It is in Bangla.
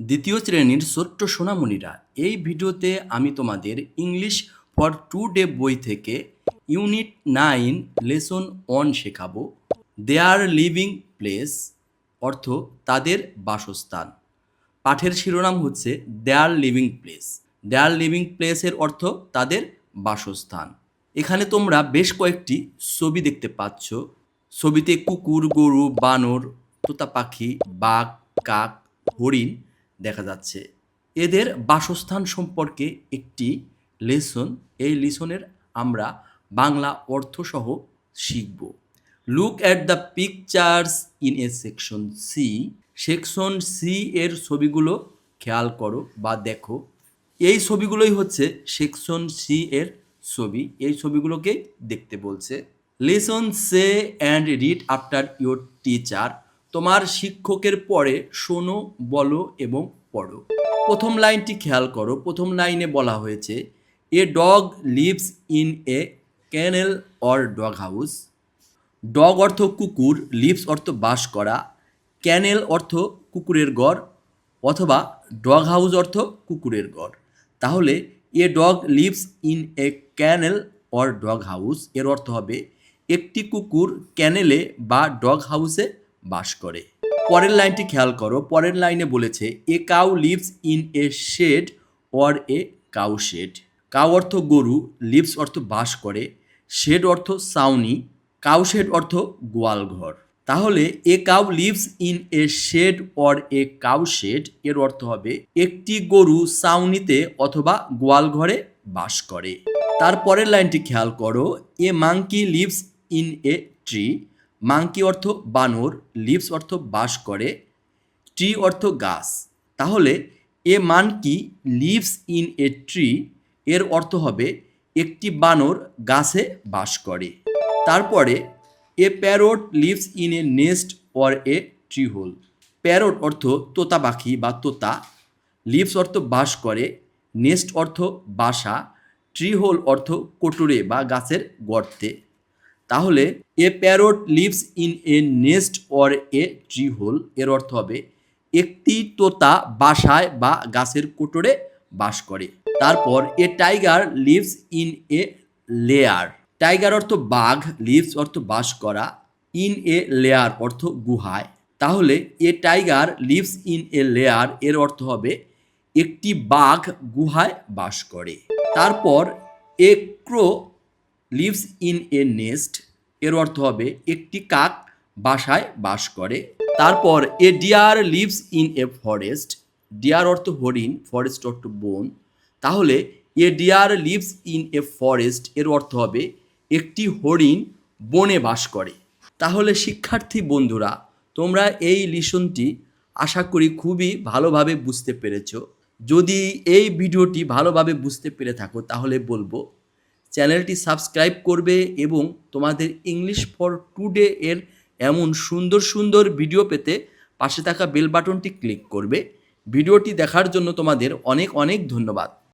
দ্বিতীয় শ্রেণির ছোট্ট সোনামণিরা, এই ভিডিওতে আমি তোমাদের ইংলিশ ফর টু ডে বই থেকে ইউনিট নাইন লেসন ওয়ান শেখাবো। দেয়ার লিভিং প্লেস, অর্থ তাদের বাসস্থান। পাঠের শিরোনাম হচ্ছে their living place. Their living প্লেসের অর্থ তাদের বাসস্থান। এখানে তোমরা বেশ কয়েকটি ছবি দেখতে পাচ্ছ। ছবিতে কুকুর, গরু, বানর, তোতা পাখি, বাঘ, কাক, হরিণ দেখা যাচ্ছে। এদের বাসস্থান সম্পর্কে একটি লেসন, এই লেসনের আমরা বাংলা অর্থসহ শিখব। Look at the pictures in a section C section C এর ছবিগুলো খেয়াল করো বা দেখো। এই ছবিগুলোই হচ্ছে সেকশন সি এর ছবি। এই ছবিগুলোকেই দেখতে বলছে। Listen say and read after your teacher তোমার শিক্ষকের পরে শোনো, বলো এবং পড়ো। প্রথম লাইনটি খেয়াল করো। প্রথম লাইনে বলা হয়েছে, a dog lives in a kennel or dog house. Dog অর্থ কুকুর, লিভস অর্থ বাস করা। ক্যানেল অর্থ কুকুরের গড় অথবা ডগ হাউস অর্থ কুকুরের গড় তাহলে, a dog lives in a kennel or dog house. এর অর্থ হবে, একটি কুকুর ক্যানেলে বা ডগ হাউসে বাস করে। পরের লাইনটি খেয়াল করো, পরের লাইনে বলেছে, a cow lives in a shed or a cow shed. Cow অর্থ গরু, লিভস অর্থ বাস করে, শেড অর্থ সাউনি কাউ শেড অর্থ গোয়াল ঘর। তাহলে, a cow lives in a shed or a cow shed এর অর্থ হবে, একটি গরু সাউনিতে অথবা গোয়াল ঘরে বাস করে। তারপরের লাইনটি খেয়াল করো, a monkey lives in a tree monkey অর্থ বানর, লিভস অর্থ বাস করে, ট্রি অর্থ গাছ। তাহলে a monkey lives in a tree, এর অর্থ হবে একটি বানর গাছে বাস করে। তারপরে a parrot lives in a nest or a tree hole. Parrot অর্থ তোতা পাখি বা তোতা, লিভস অর্থ বাস করে, নেস্ট অর্থ বাসা, ট্রি হোল অর্থ কোটরে বা গাছের গর্তে। তাহলে a parrot lives in a nest or a tree hole এর অর্থ হবে একটি তোতা বাসায় বা গাছের কোটরে বাস করে। তারপর a tiger lives in a lair tiger অর্থ বাঘ লিভস অর্থ বাস করা ইন এ লেয়ার অর্থ গুহায়। তাহলে a tiger lives in a lair এর অর্থ হবে একটি বাঘ গুহায় বাস করে। তারপর a crow lives in a nest এর অর্থ হবে একটি কাক বাসায় বাস করে। তারপর a deer lives in a forest deer অর্থ হরিণ ফরেস্ট অর্থ বন। তাহলে a deer lives in a forest এর অর্থ হবে একটি হরিণ বনে বাস করে। তাহলে, শিক্ষার্থী বন্ধুরা, তোমরা এই লিসনটি আশা করি খুবই ভালোভাবে বুঝতে পেরেছ। যদি এই ভিডিওটি ভালোভাবে বুঝতে পেরে থাকো, তাহলে বলব চ্যানেলটি সাবস্ক্রাইব করবে এবং তোমাদের ইংলিশ ফর টুডে এর এমন সুন্দর সুন্দর ভিডিও পেতে পাশে থাকা বেল বাটনটি ক্লিক করবে। ভিডিওটি দেখার জন্য তোমাদের অনেক অনেক ধন্যবাদ।